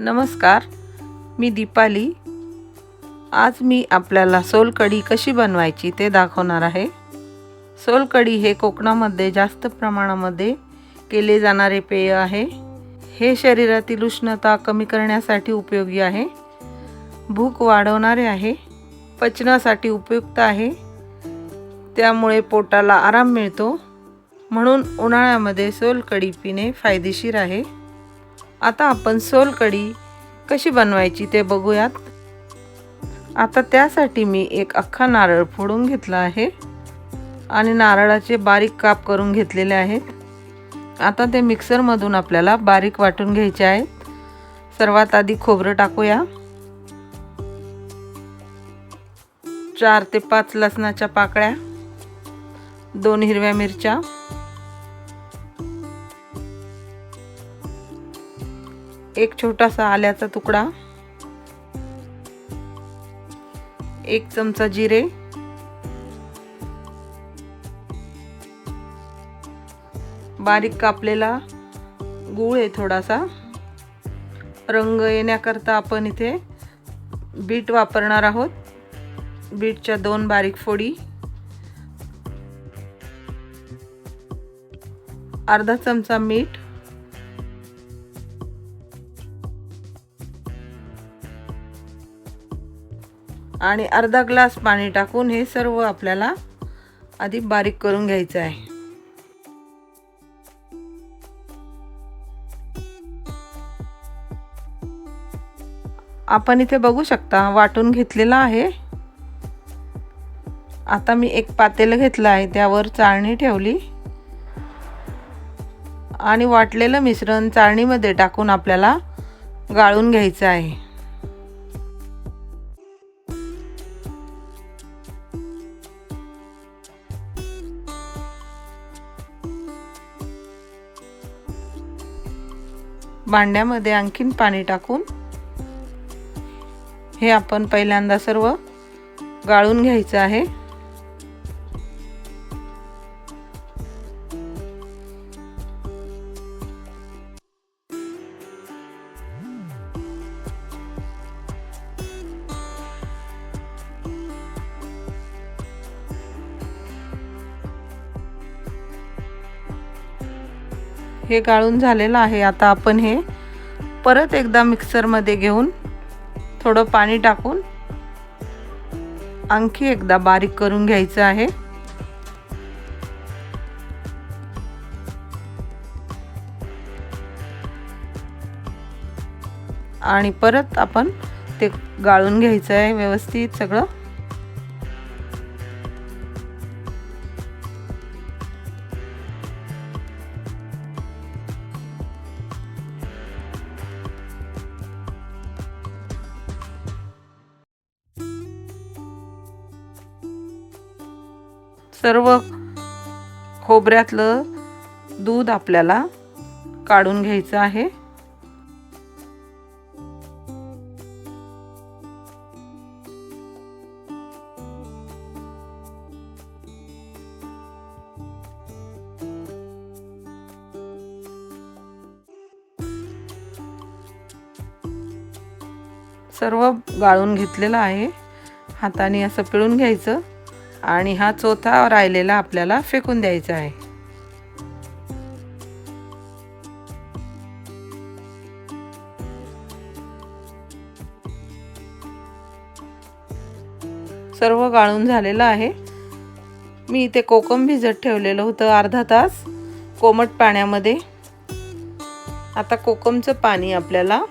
नमस्कार मी दीपाली. आज मी आपल्याला सोलकढी कशी बनवायची ते दाखवणार आहे. सोलकढी हे कोकणामध्ये जास्त प्रमाणामध्ये केले जाणारे पेय आहे. हे शरीरातील उष्णता कमी करण्यासाठी उपयोगी आहे. भूक वाढवणारे आहे. पचनासाठी उपयुक्त आहे. त्यामुळे पोटाला आराम मिळतो. म्हणून उन्हाळ्यामध्ये सोलकढी पिणे फायदेशीर आहे. आता आपण सोलकढी कशी बनवायची ते बघूयात. आता त्यासाठी मी एक अख्खा नारळ फोडून घेतला आहे. आणि नारळाचे बारीक काप करून घेतलेले आहेत. आता ते मिक्सरमधून आपल्याला बारीक वाटून घ्यायचे आहेत. सर्वात आधी खोबरं टाकूया. चार ते पाच लसणाच्या पाकळ्या. दोन हिरव्या मिरच्या. एक छोटासा आल्याचा तुकडा. एक चमचा जिरे. बारीक कापलेला गूळ आहे थोडासा. रंग येण्याकरता आपण इथे बीट वापरणार आहोत. बीटच्या दोन बारीक फोडी. अर्धा चमचा मीठ. आणि अर्धा ग्लास पाणी टाकून हे सर्व आपल्याला आधी बारीक करून घ्यायचं आहे. आपण इथे बघू शकता वाटून घेतलेला आहे. आता मी एक पातेलं घेतलं आहे त्यावर चाळणी ठेवली. आणि वाटलेलं मिश्रण चाळणीमध्ये टाकून आपल्याला गाळून घ्यायचं आहे. भांड्यामध्ये आणखीन पाणी टाकून हे आपण पहिल्यांदा सर्व गाळून घ्यायचं आहे. हे गाळून झालेलं आहे. आता आपण हे परत एकदा मिक्सरमध्ये घेऊन थोडं पाणी टाकून आणखी एकदा बारीक करून घ्यायचं आहे. आणि परत आपण ते गाळून घ्यायचं आहे व्यवस्थित सगळं. सर्व खोबऱ्यातलं दूध आपल्याला काढून घ्यायचं आहे. सर्व गाळून घेतलेलं आहे. हाताने असं पिळून घ्यायचं. आणि हा चौथा राहिलेला आपल्याला फेकून द्यायचा आहे. सर्व गाळून झालेलं आहे. मी इथे कोकम भिजत ठेवलेलं होतं अर्धा तास कोमट पाण्यामध्ये. आता कोकमचं पाणी आपल्याला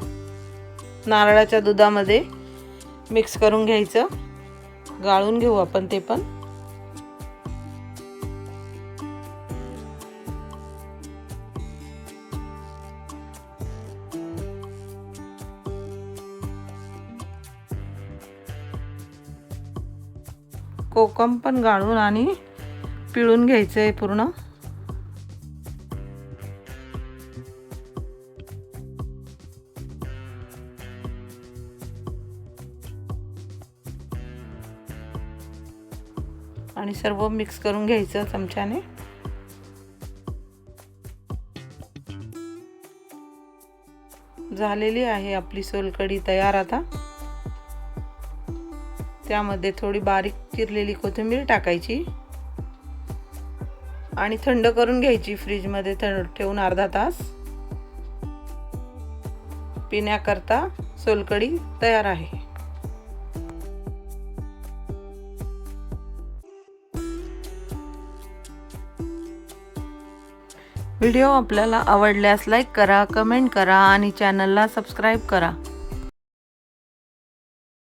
नारळाच्या दुधामध्ये मिक्स करून घ्यायचं. गाळून घेऊ आपण ते पण. कोकम पण गाळून आणि पिळून घ्यायचं आहे पूर्ण. आणि सर्व मिक्स करून घ्यायचं चमच्याने. झालेली आहे आपली सोलकढी तयार आता. त्यामध्ये थोडी बारीक चिरलेली कोथिंबीर टाकायची. आणि थंड करून घ्यायची फ्रीजमध्ये थंड ठेवून अर्धा तास. पिण्याकरता सोलकढी तयार आहे. व्हिडिओ आपल्याला आवडल्यास लाईक करा कमेंट करा आणि चॅनलला सबस्क्राईब करा.